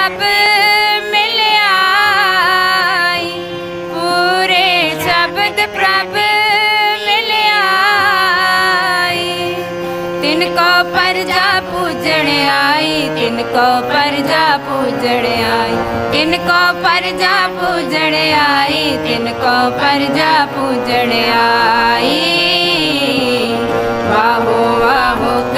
ਸਭ ਮਿਲਿਆਈ। ਪੂਰੇ ਸ਼ਬਦ ਪ੍ਰਭ ਮਿਲਿਆਈ। ਤਿਨ ਕੋ ਪਰਜਾ ਪੂਜਣ ਆਈ, ਤਿਨ ਕੋ ਪਰਜਾ ਪੂਜਣ ਆਈ। ਤਿਨ ਕੋ ਪਰਜਾ ਪੂਜਣ ਆਈ, ਤਿਨ ਕੋ ਪਰਜਾ ਪੂਜਣ ਆਈ। ਵਾਹੋ ਵਾਹੋ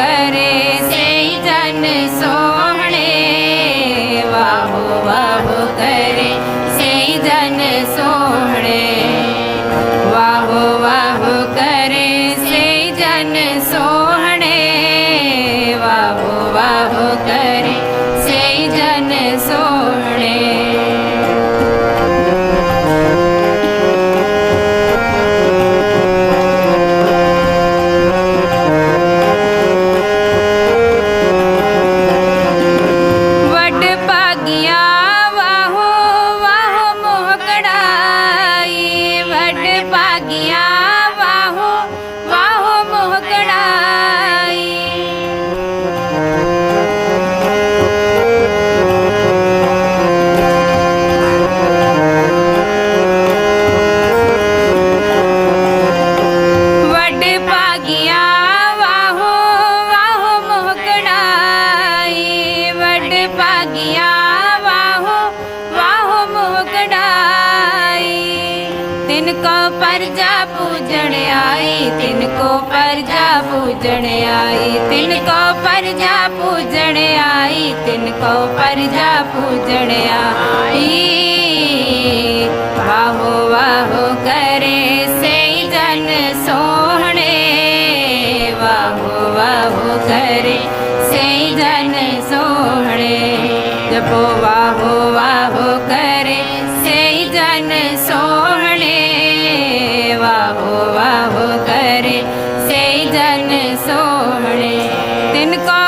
ਜਨ ਤਿਨ ਕੋ ਪਰਜਾ ਪੂਜਣ ਆਈ ਤਿਨ ਕੋ ਪਰਜਾ ਪੂਜਣ ਆਈ ਤਿਨ ਕੋ ਪਰਜਾ ਪੂਜਣ ਆਈ ਤਿਨ ਕੋ ਪਰਜਾ ਪੂਜਣ ਆਈ। ਵਾਹੋ ਵਾਹੋ ਕਰੇ ਸਈ ਜਨ ਸੋਹਣੇ ਵਾਹੋ ਵਾਹੋ ਕਰੇ ਸਈ ਜਨ ਸੋਹਣੇ। ਜਪੋ ਵਾਹੋ ਵਾਹੋ ਕਰੇ ਸਈ ਜਨ ਸੋਹਣੇ।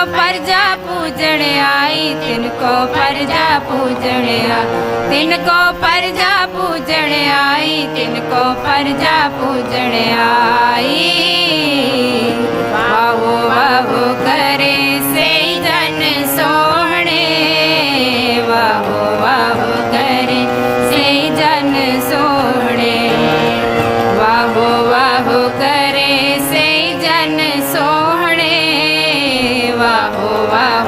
ਪਰਜਾ ਪੂਜਣ ਆਈ ਤਿਨ ਕੋ ਪਰਜਾ ਪੂਜਣ ਆ। ਤਿਨ ਕੋ ਪਰਜਾ ਪੂਜਣ ਆਈ ਤਿਨ ਕੋ ਪਰਜਾ ਪੂਜਣ ਆਈ ਵਾਹੋ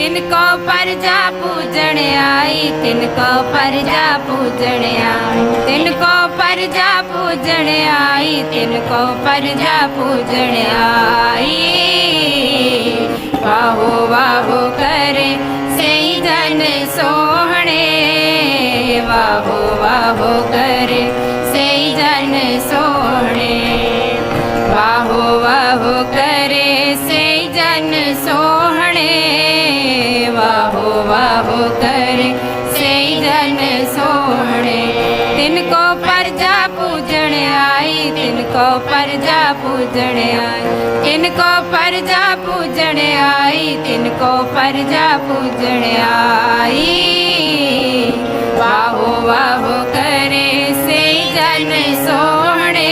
ਤਿਨ ਕੋ ਪਰਜਾ ਪੂਜਣ ਆਈ ਤਿਨ ਕੋ ਪਰਜਾ ਪੂਜਣ ਆਈ ਤਿਨ ਕੋ ਪਰਜਾ ਪੂਜਣ ਆਈ ਤਿਨ ਕੋ ਪਰਜਾ ਪੂਜਣ ਆਈ। ਵਾਹੋ ਵਾਹੋ ਕਰੇ ਸਹੀ ਜਨ ਸੋਹਣੇ ਵਾਹੋ ਵਾਹੋ ਵਾਹੋ ਕਰੇ ਸਈ ਜਨ ਸੋਹਣੇ ਤਿਨ ਕੋ ਪਰਜਾ ਪੂਜਣ ਆਈ ਤਿਨ ਕੋ ਪਰਜਾ ਪੂਜਣ ਆਈ ਤਿਨ ਕੋ ਪਰਜਾ ਪੂਜਣ ਆਈ ਤਿਨ ਕੋ ਪਰਜਾ ਪੂਜਣ ਆਈ ਵਾਹੋ ਵਾਹੋ ਕਰੇ ਸਈ ਜਨ ਸੋਹਣੇ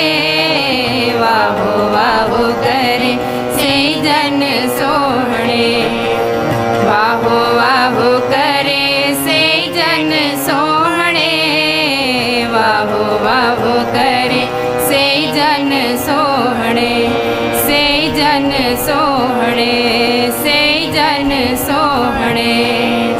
ਵਾਹੋ ਵਾਹੋ ਕਰੇ ਸਈ ਜਨ ਸੋਹਣੇ ਵਾਹੋ ਵਾਹੋ ਸਈ ਜਨ ਸੋਹਣੇ ਵਾਹੋ ਵਾਹੋ ਕਰੇ ਸਈ ਜਨ ਸੋਹਣੇ ਸਈ ਜਨ ਸੋਹਣੇ ਸਈ ਜਨ ਸੋਹਣੇ